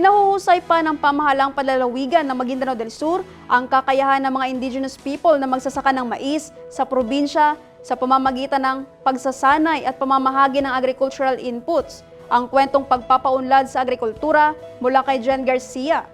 Ipinahuhusay pa ng pamahalang palalawigan ng Maguindanao del Sur ang kakayahan ng mga indigenous people na magsasaka ng mais sa probinsya sa pamamagitan ng pagsasanay at pamamahagi ng agricultural inputs. Ang kwentong pagpapaunlad sa agrikultura mula kay Jen Garcia.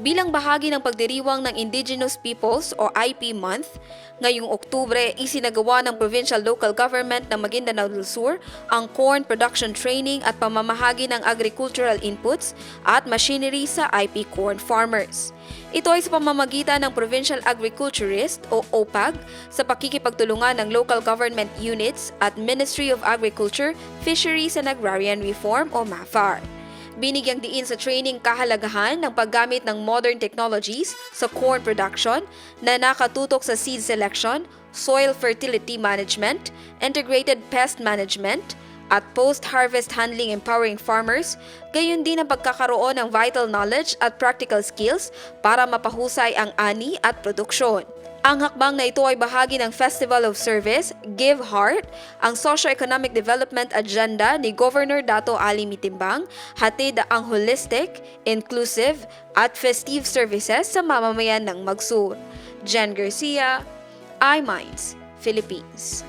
Bilang bahagi ng pagdiriwang ng Indigenous Peoples o IP Month, ngayong Oktubre isinagawa ng Provincial Local Government ng Maguindanao del Sur ang corn production training at pamamahagi ng agricultural inputs at machinery sa IP corn farmers. Ito ay sa pamamagitan ng Provincial Agriculturist o OPAG sa pakikipagtulungan ng local government units at Ministry of Agriculture, Fisheries and Agrarian Reform o MAFAR. Binigyang diin sa training kahalagahan ng paggamit ng modern technologies sa corn production na nakatutok sa seed selection, soil fertility management, integrated pest management, at post-harvest handling empowering farmers, gayon din ang pagkakaroon ng vital knowledge at practical skills para mapahusay ang ani at produksyon. Ang hakbang na ito ay bahagi ng Festival of Service, Give Heart, ang socio-economic development agenda ni Governor Dato Ali Mitimbang, hatid ang holistic, inclusive, at festive services sa mamamayan ng Magsur. Jen Garcia, iMinds, Philippines.